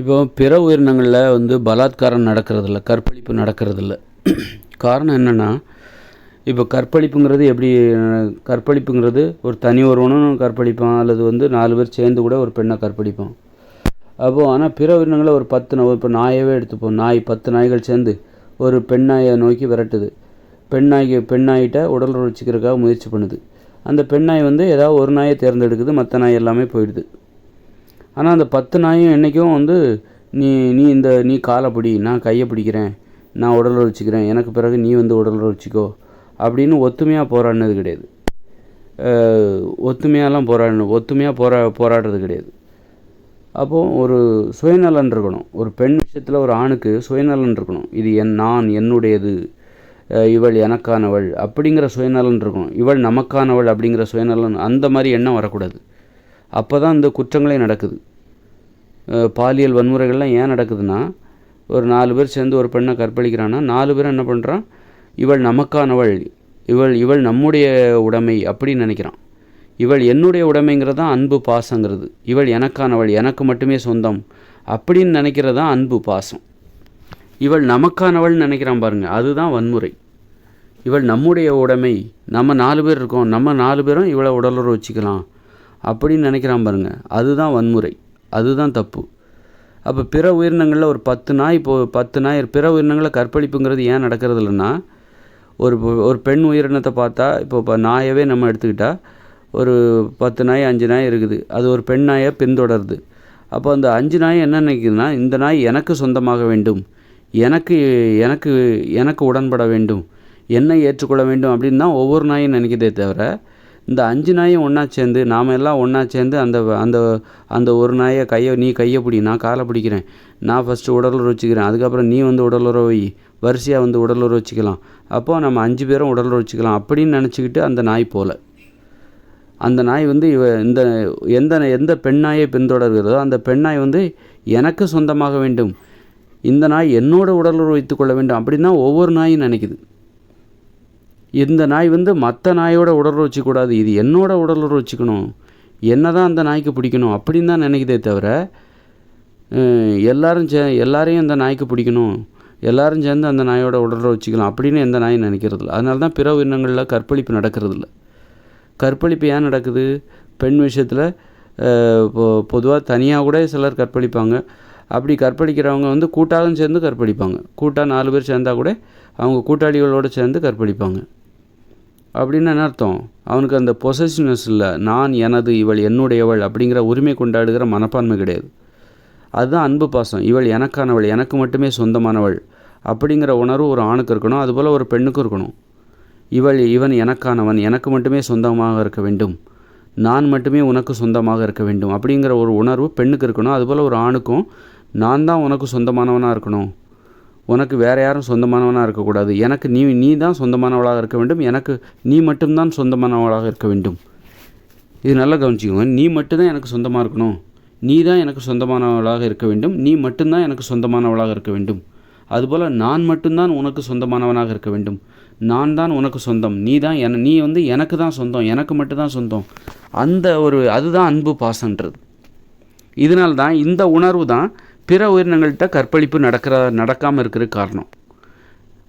இப்போ பிற உயிரினங்களில் வந்து பலாத்காரம் நடக்கிறதில்ல கற்பழிப்பு நடக்கிறதில்ல. காரணம் என்னென்னா இப்போ கற்பழிப்புங்கிறது எப்படி கற்பழிப்புங்கிறது ஒரு தனி ஒருவனும் கற்பழிப்பான் அல்லது வந்து நாலு பேர் சேர்ந்து கூட ஒரு பெண்ணை கற்பழிப்பான். அப்போது ஆனால் பிற உயிரினங்களை ஒரு பத்து இப்போ நாயவே எடுத்துப்போம். நாய் பத்து நாய்கள் சேர்ந்து ஒரு பெண் நாயை நோக்கி விரட்டுது. பெண் நாய்க்கு பெண் நாய்கிட்ட உடல் உழைச்சிக்கிறதுக்காக முயற்சி பண்ணுது. அந்த பெண் நாய் வந்து ஏதாவது ஒரு நாயை தேர்ந்தெடுக்குது மற்ற நாய் எல்லாமே போயிடுது. ஆனால் அந்த பத்து நாயும் என்றைக்கும் வந்து நீ நீ இந்த நீ காலை பிடி நான் கையை பிடிக்கிறேன் நான் உடல் வச்சுக்கிறேன் எனக்கு பிறகு நீ வந்து உடல் வச்சுக்கோ அப்படின்னு ஒத்துமையாக போராடினது கிடையாது. ஒத்துமையாலாம் போராடணும் ஒத்துமையாக போரா போராடுறது கிடையாது. அப்போது ஒரு சுயநலன் இருக்கணும். ஒரு பெண் விஷயத்தில் ஒரு ஆணுக்கு சுயநலன் இருக்கணும். இது என் நான் என்னுடையது இவள் எனக்கானவள் அப்படிங்கிற சுயநலன் இருக்கணும். இவள் நமக்கானவள் அப்படிங்கிற சுயநலன் அந்த மாதிரி எண்ணம் வரக்கூடாது. அப்போ தான் இந்த குற்றங்களே நடக்குது. பாலியல் வன்முறைகள்லாம் ஏன் நடக்குதுன்னா ஒரு நாலு பேர் சேர்ந்து ஒரு பெண்ணை கற்பழிக்கிறான்னா நாலு பேர் என்ன பண்ணுறான் இவள் நமக்கானவள் இவள் இவள் நம்முடைய உடைமை அப்படின்னு நினைக்கிறான். இவள் என்னுடைய உடைமைங்கிறது தான் அன்பு பாசங்கிறது. இவள் எனக்கானவள் எனக்கு மட்டுமே சொந்தம் அப்படின்னு நினைக்கிறது தான் அன்பு பாசம். இவள் நமக்கானவள்னு நினைக்கிறான் பாருங்கள் அதுதான் வன்முறை. இவள் நம்முடைய உடைமை நம்ம நாலு பேர் இருக்கோம் நம்ம நாலு பேரும் இவளை உடலுறவு வச்சுக்கலாம். அப்படின்னு நினைக்கிறான் பாருங்க. அதுதான் வன்முறை. அதுதான் தப்பு. அப்போ பிற உயிரினங்களில் ஒரு பத்து நாய் இப்போ பத்து நாய் பிற உயிரினங்களை கற்பழிப்புங்கிறது ஏன் நடக்கிறது இல்லைன்னா ஒரு ஒரு பெண் உயிரினத்தை பார்த்தா இப்போ இப்போ நாயவே நம்ம எடுத்துக்கிட்டால் ஒரு பத்து நாய் அஞ்சு நாய் இருக்குது. அது ஒரு பெண் நாயை பின்தொடருது. அப்போ அந்த அஞ்சு நாய் என்ன நினைக்குதுன்னா இந்த நாய் எனக்கு சொந்தமாக வேண்டும். எனக்கு எனக்கு எனக்கு உடன்பட வேண்டும். என்னை ஏற்றுக்கொள்ள வேண்டும் அப்படின்னு தான் ஒவ்வொரு நாயும் நினைக்கிறதே தவிர இந்த அஞ்சு நாயும் ஒன்றா சேர்ந்து நாம் எல்லாம் ஒன்றா சேர்ந்து அந்த அந்த அந்த ஒரு நாயை கையை நீ கையை பிடி நான் காலை பிடிக்கிறேன். நான் ஃபஸ்ட்டு உடலுறவு வச்சுக்கிறேன். அதுக்கப்புறம் நீ வந்து உடலுறவு வை. வரிசையாக வந்து உடலுறவு வச்சுக்கலாம். அப்போது நம்ம அஞ்சு பேரும் உடலுறவு வச்சுக்கலாம். அப்படின்னு நினச்சிக்கிட்டு அந்த நாய் போல. அந்த நாய் வந்து இவ இந்த எந்த எந்த பெண் நாயை பின்தொடர்கிறதோ அந்த பெண் நாய் வந்து எனக்கு சொந்தமாக வேண்டும். இந்த நாய் என்னோட உடலுறவு வைத்துக்கொள்ள வேண்டும். அப்படின்னு தான் ஒவ்வொரு நாயும் நினைக்குது. இந்த நாய் வந்து மற்ற நாயோட உடலுறவு வச்சுக்கூடாது. இது என்னோட உடலுறவு வச்சுக்கணும். என்ன தான் அந்த நாய்க்கு பிடிக்கணும் அப்படின்னு தான் நினைக்குதே தவிர எல்லாரும் சே எல்லாரையும் அந்த நாய்க்கு பிடிக்கணும். எல்லாரும் சேர்ந்து அந்த நாயோட உடலை வச்சுக்கலாம் அப்படின்னு எந்த நாயும் நினைக்கிறதில்ல. அதனால தான் பிற உயிரினங்களில் கற்பழிப்பு நடக்கிறதில்ல. கற்பழிப்பு ஏன் நடக்குது? பெண் விஷயத்தில் பொதுவாக தனியாக கூட சிலர் கற்பழிப்பாங்க. அப்படி கற்பழிக்கிறவங்க வந்து கூட்டாகவும் சேர்ந்து கற்பழிப்பாங்க. கூட்டாக நாலு பேர் சேர்ந்தா கூட அவங்க கூட்டாளிகளோடு சேர்ந்து கற்பழிப்பாங்க. அப்படின்னு என்ன அர்த்தம்? அவனுக்கு அந்த பொசசிவ்னஸ் இல்லை. நான் எனது இவள் என்னுடையவள் அப்படிங்கிற உரிமை கொண்டாடுகிற மனப்பான்மை கிடையாது. அதுதான் அன்பு பாசம். இவள் எனக்கானவள் எனக்கு மட்டுமே சொந்தமானவள் அப்படிங்கிற உணர்வு ஒரு ஆணுக்கு இருக்கணும். அதுபோல் ஒரு பெண்ணுக்கும் இருக்கணும். இவள் இவன் எனக்கானவன் எனக்கு மட்டுமே சொந்தமாக இருக்க வேண்டும். நான் மட்டுமே உனக்கு சொந்தமாக இருக்க வேண்டும் அப்படிங்கிற ஒரு உணர்வு பெண்ணுக்கு இருக்கணும். அதுபோல் ஒரு ஆணுக்கும் நான் தான் உனக்கு சொந்தமானவனாக இருக்கணும். உனக்கு வேறு யாரும் சொந்தமானவனாக இருக்கக்கூடாது. எனக்கு நீ நீ தான் சொந்தமானவளாக இருக்க வேண்டும். எனக்கு நீ மட்டும்தான் சொந்தமானவளாக இருக்க வேண்டும். இது நல்லா கவனிச்சிக்கோங்க. நீ மட்டும்தான் எனக்கு சொந்தமாக இருக்கணும். நீ தான் எனக்கு சொந்தமானவளாக இருக்க வேண்டும். நீ மட்டும்தான் எனக்கு சொந்தமானவளாக இருக்க வேண்டும். அதுபோல் நான் மட்டும்தான் உனக்கு சொந்தமானவனாக இருக்க வேண்டும். நான் தான் உனக்கு சொந்தம். நீ தான் என நீ வந்து எனக்கு தான் சொந்தம். எனக்கு மட்டும்தான் சொந்தம். அந்த ஒரு அதுதான் அன்பு பாசன்றது. இதனால்தான் இந்த உணர்வு தான் பிற உயிரினங்கள்கிட்ட கற்பழிப்பு நடக்கிற நடக்காமல் இருக்கிற காரணம்.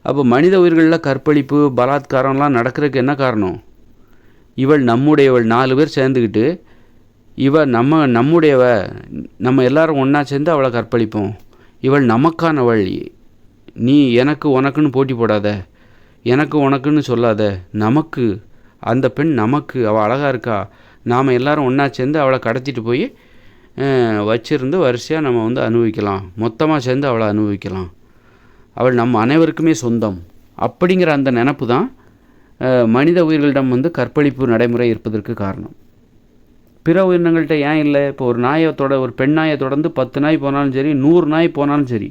அப்போ மனித உயிர்களில் கற்பழிப்பு பலாத்காரம்லாம் நடக்கிறதுக்கு என்ன காரணம்? இவள் நம்முடையவள் நாலு பேர் சேர்ந்துக்கிட்டு இவ நம்ம நம்முடையவ நம்ம எல்லாரும் ஒன்றா சேர்ந்து அவளை கற்பழிப்போம். இவள் நமக்கானவள். நீ எனக்கு உனக்குன்னு போட்டி போடாத. எனக்கு உனக்குன்னு சொல்லாத. நமக்கு அந்த பெண் நமக்கு அவள் அழகாக இருக்கா? நாம் எல்லாரும் ஒன்றா சேர்ந்து அவளை கடத்திட்டு போய் வச்சிருந்து வரிசையாக நம்ம வந்து அனுபவிக்கலாம். மொத்தமாக சேர்ந்து அவளை அனுபவிக்கலாம். அவள் நம்ம அனைவருக்குமே சொந்தம். அப்படிங்கிற அந்த நினப்பு தான் மனித உயிர்களிடம் வந்து கற்பழிப்பு நடைமுறை இருப்பதற்கு காரணம். பிற உயிரினங்கள்கிட்ட ஏன் இல்லை? இப்போ ஒரு நாயை தொட ஒரு பெண் நாயை தொடர்ந்து பத்து நாய் போனாலும் சரி நூறு நாய் போனாலும் சரி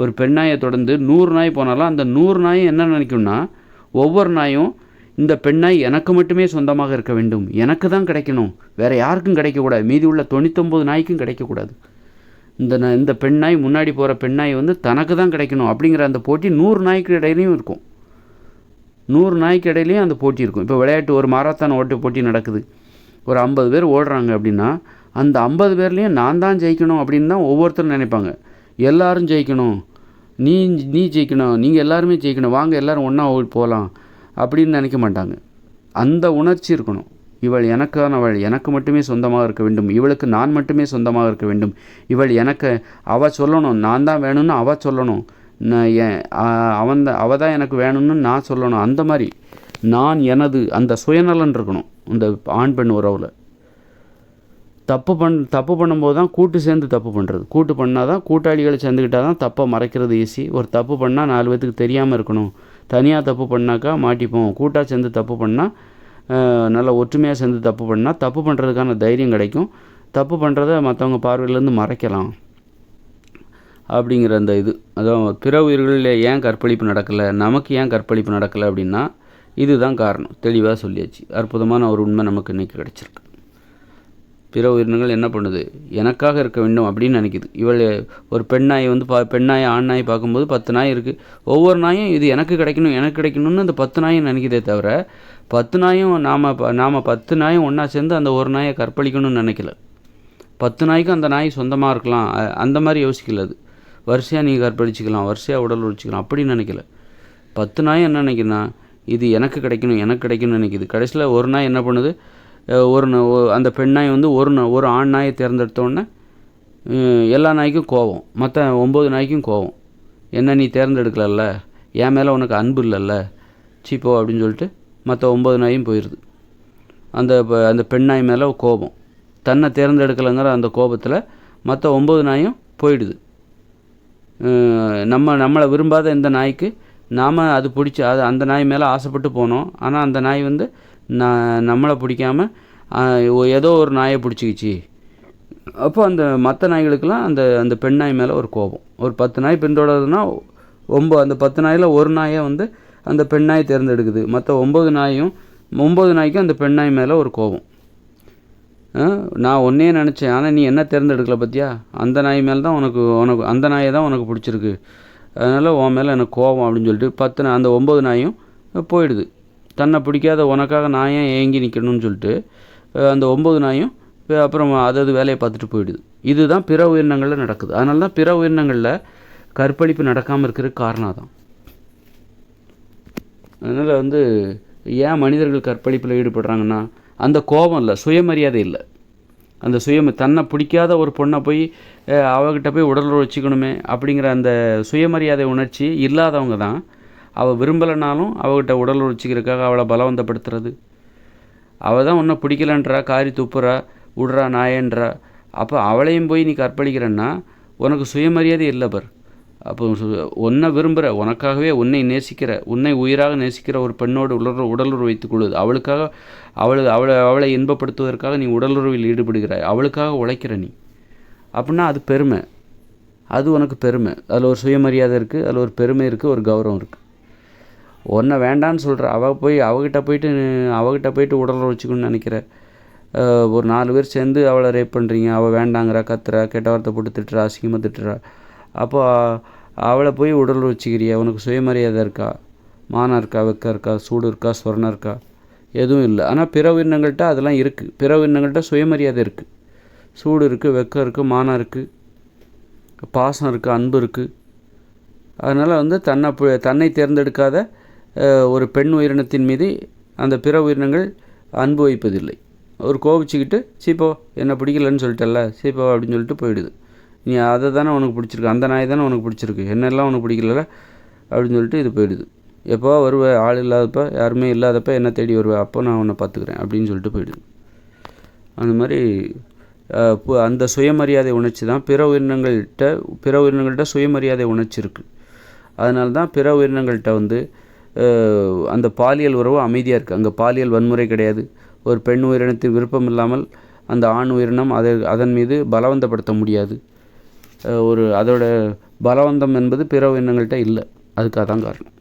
ஒரு பெண் நாயை தொடர்ந்து நூறு நாய் போனாலும் அந்த நூறு நாயும் என்ன நினைக்கும்னா ஒவ்வொரு நாயும் இந்த பெண்ணாய் எனக்கு மட்டுமே சொந்தமாக இருக்க வேண்டும். எனக்கு தான் கிடைக்கணும். வேற யாருக்கும் கிடைக்கக்கூடாது. மீதி உள்ள தொண்ணூத்தொம்பது நாய்க்கும் கிடைக்கக்கூடாது. இந்த ந இந்த பெண்ணாய் முன்னாடி போகிற பெண்ணாய் வந்து தனக்கு தான் கிடைக்கணும் அப்படிங்கிற அந்த போட்டி நூறு நாய்க்கு இடையிலையும் இருக்கும். நூறு நாய்க்கு இடையிலையும் அந்த போட்டி இருக்கும். இப்போ விளையாட்டு ஒரு மாரத்தான் ஓட்ட போட்டி நடக்குது. ஒரு ஐம்பது பேர் ஓடுறாங்க அப்படின்னா அந்த ஐம்பது பேர்லேயும் நான் தான் ஜெயிக்கணும் அப்படின்னு தான் ஒவ்வொருத்தரும் நினைப்பாங்க. எல்லாரும் ஜெயிக்கணும். நீ நீ ஜெயிக்கணும். நீங்கள் எல்லாருமே ஜெயிக்கணும். வாங்க எல்லாரும் ஒன்றா போகலாம் அப்படின்னு நினைக்க மாட்டாங்க. அந்த உணர்ச்சி இருக்கணும். இவள் எனக்கானவள் எனக்கு மட்டுமே சொந்தமாக இருக்க வேண்டும். இவளுக்கு நான் மட்டுமே சொந்தமாக இருக்க வேண்டும். இவள் எனக்கு அவ சொல்லணும் நான் தான் வேணும்னு அவ சொல்லணும். நான் அவன் தான் அவள் தான் எனக்கு வேணும்னு நான் சொல்லணும். அந்த மாதிரி நான் எனது அந்த சுயநலன் இருக்கணும் இந்த ஆண் பெண் உறவில். தப்பு பண் தப்பு பண்ணும்போது தான் கூட்டு சேர்ந்து தப்பு பண்ணுறது கூட்டு பண்ணால் தான் கூட்டாளிகளை சேர்ந்துக்கிட்டால் தான் தப்பை மறைக்கிறது ஈஸி ஒரு தப்பு பண்ணால் நாலு பேத்துக்கு தெரியாமல் இருக்கணும். தனியாக தப்பு பண்ணாக்கா மாட்டிப்போம். கூட்டாக சேர்ந்து தப்பு பண்ணால் நல்லா ஒற்றுமையாக சேர்ந்து தப்பு பண்ணால் தப்பு பண்ணுறதுக்கான தைரியம் கிடைக்கும். தப்பு பண்ணுறத மற்றவங்க பார்வையிலேருந்து மறைக்கலாம். அப்படிங்கிற அந்த இது. அதான் பிற உயிர்களில் ஏன் கற்பழிப்பு நடக்கலை நமக்கு ஏன் கற்பழிப்பு நடக்கலை அப்படின்னா இதுதான் காரணம். தெளிவாக சொல்லியாச்சு. அற்புதமான ஒரு உண்மை நமக்கு இன்றைக்கி கிடச்சிருக்கு. பிற உயிரினங்கள் என்ன பண்ணுது? எனக்காக இருக்க வேண்டும் அப்படின்னு நினைக்குது. இவள் ஒரு பெண் நாயை வந்து பா பெண் நாயை ஆண் நாய் பார்க்கும்போது பத்து நாய் இருக்குது ஒவ்வொரு நாயும் இது எனக்கு கிடைக்கணும் எனக்கு கிடைக்கணும்னு அந்த பத்து நாயும் நினைக்குதே தவிர பத்து நாயும் நாம் நாம் பத்து நாயும் ஒன்றா சேர்ந்து அந்த ஒரு நாயை கற்பழிக்கணும்னு நினைக்கல. பத்து நாய்க்கும் அந்த நாய் சொந்தமாக இருக்கலாம். அந்த மாதிரி யோசிக்கல அது. வரிசையாக நீங்கள் கற்பழிச்சிக்கலாம் வரிசையாக உடல் உரிச்சிக்கலாம் அப்படின்னு நினைக்கல. பத்து நாய் என்ன நினைக்குதுன்னா இது எனக்கு கிடைக்கணும் எனக்கு கிடைக்கணும்னு நினைக்கிது. கடைசியில் ஒரு நாய் என்ன பண்ணுது? ஒரு அந்த பெண் நாய் வந்து ஒரு நா- ஒரு ஆண் நாயை தேர்ந்தெடுத்தோடனே எல்லா நாய்க்கும் கோவம். மற்ற ஒம்பது நாய்க்கும் கோவம். என்ன நீ தேர்ந்தெடுக்கலல்ல? என் மேலே உனக்கு அன்பு இல்லைல்ல? சீப்போ அப்படின்னு சொல்லிட்டு மற்ற ஒம்பது நாயும் போயிடுது அந்த ப- அந்த பெண் நாய் மேலே கோபம். தன்னை தேர்ந்தெடுக்கலைங்கிற அந்த கோபத்தில் மற்ற ஒம்பது நாயும் போயிடுது. நம்ம நம்மளை விரும்பாத இந்த நாய்க்கு நாம் அது பிடிச்சி அது அந்த நாய் மேலே ஆசைப்பட்டு போனோம். ஆனால் அந்த நாய் வந்து நான் நம்மளை பிடிக்காம ஏதோ ஒரு நாயை பிடிச்சிக்கிச்சு. அப்போ அந்த மற்ற நாய்களுக்கெல்லாம் அந்த அந்த பெண் நாய் மேலே ஒரு கோபம். ஒரு பத்து நாய் பின்தொடருதுன்னா ஒம்பது அந்த பத்து நாயில் ஒரு நாயை வந்து அந்த பெண் நாய் தேர்ந்தெடுக்குது. மற்ற ஒம்பது நாயும் ஒம்பது நாய்க்கும் அந்த பெண் நாய் மேலே ஒரு கோபம். நான் ஒன்றே நினச்சேன். ஆனால் நீ என்ன தேர்ந்தெடுக்கல பத்தியா? அந்த நாய் மேலே தான் உனக்கு உனக்கு அந்த நாயை தான் உனக்கு பிடிச்சிருக்கு. அதனால் உன் மேலே எனக்கு கோபம் அப்படின்னு சொல்லிட்டு பத்து அந்த ஒம்பது நாயும் போயிடுது. தன்னை பிடிக்காத உனக்காக நான் ஏன் ஏங்கி நிற்கணும்னு சொல்லிட்டு அந்த ஒம்பது நாயும் அப்புறம் அதது வேலையை பார்த்துட்டு போயிடுது. இதுதான் பிற உயிரினங்களில் நடக்குது. அதனால தான் பிற உயிரினங்களில் கற்பழிப்பு நடக்காமல் இருக்கிற காரணம் தான் அதனால் வந்து ஏன் மனிதர்கள் கற்பழிப்பில் ஈடுபடுறாங்கன்னா அந்த கோபம் இல்லை சுயமரியாதை இல்லை. அந்த சுயம் தன்னை பிடிக்காத ஒரு பொண்ணை போய் அவகிட்ட போய் உடல் வச்சுக்கணுமே அப்படிங்கிற அந்த சுயமரியாதை உணர்ச்சி இல்லாதவங்க தான் அவள் விரும்பலைனாலும் அவகிட்ட உடல் உழைச்சிக்கிறதுக்காக அவளை பலவந்தப்படுத்துறது. அவள் தான் உன்னை பிடிக்கலன்றா காரி துப்புறா விடுறா நாயன்றா. அப்போ அவளையும் போய் நீ கற்பழிக்கிறன்னா உனக்கு சுயமரியாதை இல்லை பர். அப்போ சு- உன்னை விரும்புகிற உனக்காகவே உன்னை நேசிக்கிற உன்னை உயிராக நேசிக்கிற ஒரு பெண்ணோடு உடல் உடலுறவு வைத்துக் கொள்வது அவளுக்காக அவளு அவளை அவளை இன்பப்படுத்துவதற்காக நீ உடலுறவில் ஈடுபடுகிறாய் அவளுக்காக உழைக்கிற நீ. அப்படின்னா அது பெருமை. அது உனக்கு பெருமை. அதில் ஒரு சுயமரியாதை இருக்குது அதில் ஒரு பெருமை இருக்குது ஒரு கௌரவம் இருக்குது உன்னை வேண்டான்னு சொல்கிற அவள் போய் அவகிட்ட போயிட்டு அவகிட்ட போயிட்டு உடலை வச்சுக்கணும்னு நினைக்கிற. ஒரு நாலு பேர் சேர்ந்து அவளை ரேப் பண்ணுறீங்க அவள் வேண்டாங்கிறா கத்துறா கெட்ட வார்த்தை போட்டு திட்டுறா அசிங்கமாக திட்டுறா. அப்போ அவளை போய் உடல் வச்சுக்கிறியா உனக்கு சுயமரியாதை இருக்கா? மானம் இருக்கா? வெக்கம் இருக்கா? சூடு இருக்கா? சொரணம் இருக்கா? எதுவும் இல்லை. ஆனால் பிற உயிரினங்கள்கிட்ட அதெல்லாம் இருக்குது பிற உயிரினங்கள்கிட்ட சுயமரியாதை இருக்குது சூடு இருக்குது வெக்கம் இருக்குது மானம் இருக்குது பாசம் இருக்குது அன்பு இருக்குது அதனால் வந்து தன்னை தன்னை தேர்ந்தெடுக்காத ஒரு பெண் உயிரினத்தின் மீது அந்த பிற உயிரினங்கள் அன்பு வைப்பதில்லை. ஒரு கோபிச்சுக்கிட்டு சீப்போ என்ன பிடிக்கலன்னு சொல்லிட்டல்ல சீப்போ அப்படின்னு சொல்லிட்டு போயிடுது. நீ அதை தானே உனக்கு பிடிச்சிருக்கு அந்த நாய் தானே உனக்கு பிடிச்சிருக்கு என்னெல்லாம் உனக்கு பிடிக்கல அப்படின்னு சொல்லிட்டு இது போயிடுது. எப்போ வருவ ஆள் இல்லாதப்ப யாருமே இல்லாதப்ப என்ன தேடி வருவ அப்போ நான் உன்னை பார்த்துக்கிறேன் அப்படின்னு சொல்லிட்டு போயிடுது. அந்த மாதிரி அந்த சுயமரியாதை உணர்ச்சி தான் பிற உயிரினங்கள்கிட்ட பிற உயிரினங்கள்கிட்ட சுயமரியாதை உணர்ச்சி இருக்குது அதனால தான் பிற உயிரினங்கள்கிட்ட வந்து அந்த பாலியல் உறவு அமைதியாக இருக்குது அங்கே பாலியல் வன்முறை கிடையாது. ஒரு பெண் உயிரினத்தின் விருப்பம் இல்லாமல் அந்த ஆண் உயிரினம் அதை அதன் மீது பலவந்தப்படுத்த முடியாது. ஒரு அதோட பலவந்தம் என்பது பிற உயிரினங்கள்கிட்ட இல்லை. அதுக்காக தான் காரணம்.